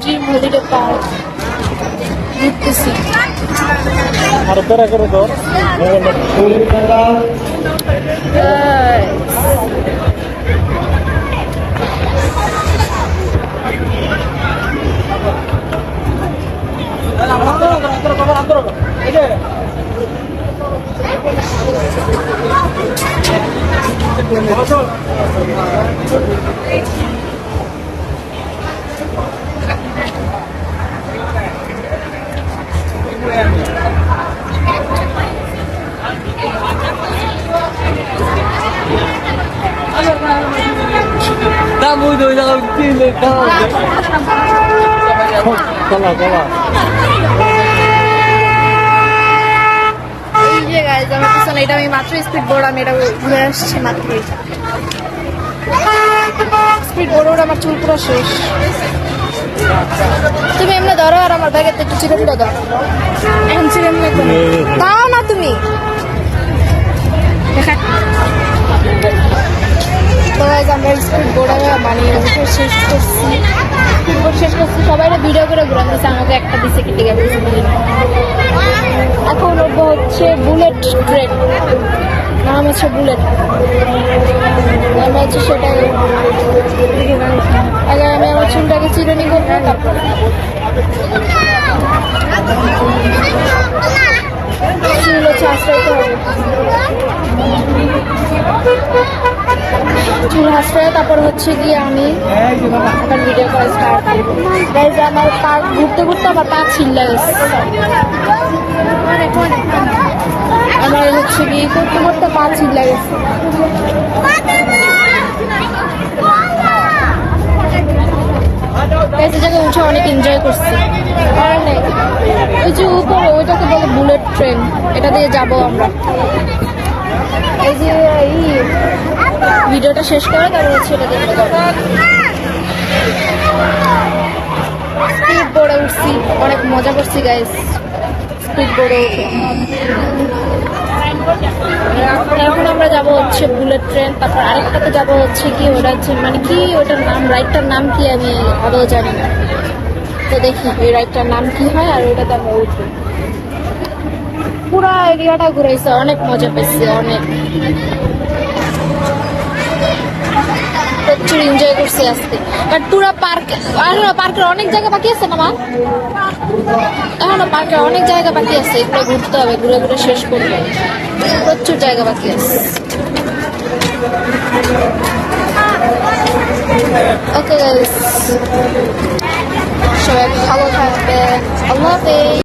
Dream holiday park ঘুরতেছি আর করে করে তোর Kamu চলা চলা। এটা আমি মাত্র স্পিড বোর্ড আমি এটা ঘুরে আসছি মাত্র স্পিড বোর্ড আমার চুল পুরো শেষ তুমি এমনি ধরো আর আমার ব্যাগের একটু ফিরে দাও। এখন করো। দাও না তুমি। দেখা স্পিড বোর্ড শেষ করছি। শেষ করছি, সবাই ভিডিও করে ঘুরান দিচ্ছে আমাকে একটা দিছে গেছে। এখন ওটা হচ্ছে বুলেট ট্রেন। নাম হচ্ছে বুলেট। নাম হচ্ছে সেটাই। আগে আমি আমার চুলটাকে চিরনি করব চুল হচ্ছে আশ্রয়তে হবে চুল হাসড়ায় তারপর হচ্ছে গিয়ে আমি আমার ভিডিও করা স্টার্ট আমার পা ঘুরতে ঘুরতে আমার পা ছিল্লা আমার হচ্ছে গিয়ে করতে করতে পা ছিল্লা গেছে। জায়গায় উঠে অনেক এনজয় করছি। অনেক ওই যে উপরে, ওইটাকে বলে বুলেট ট্রেন এটা দিয়ে যাব আমরা। এই যে এই ভিডিওটা শেষ করে তারপর হচ্ছে এটা দেখতে স্পিড বোর্ডে উঠছি, অনেক মজা করছি গাইস স্পিড বোর্ডে এখন আমরা যাব হচ্ছে বুলেট ট্রেন তারপর আরেকটাতে যাব হচ্ছে কি, ওটা হচ্ছে মানে কি, ওটার নাম রাইডটার নাম কি আমি আদৌ জানি না। তো দেখি ওই রাইডটার নাম কি হয় আর ওটাতে আমরা উঠবো। পুরা এরিয়াটা ঘুরেছে অনেক মজা পেয়েছি অনেক। প্রচুর এনজয় করছি আজকে। বাট পুরো পার্ক পার্কের অনেক জায়গা বাকি আছে না, মা? এখনও পার্কের অনেক জায়গা বাকি আছে, এগুলো ঘুরতে হবে ঘুরে ঘুরে শেষ করতে হবে প্রচুর জায়গা বাকি আছে। ওকে সবাই ভালো থাকবে আল্লাহ হাফেজ।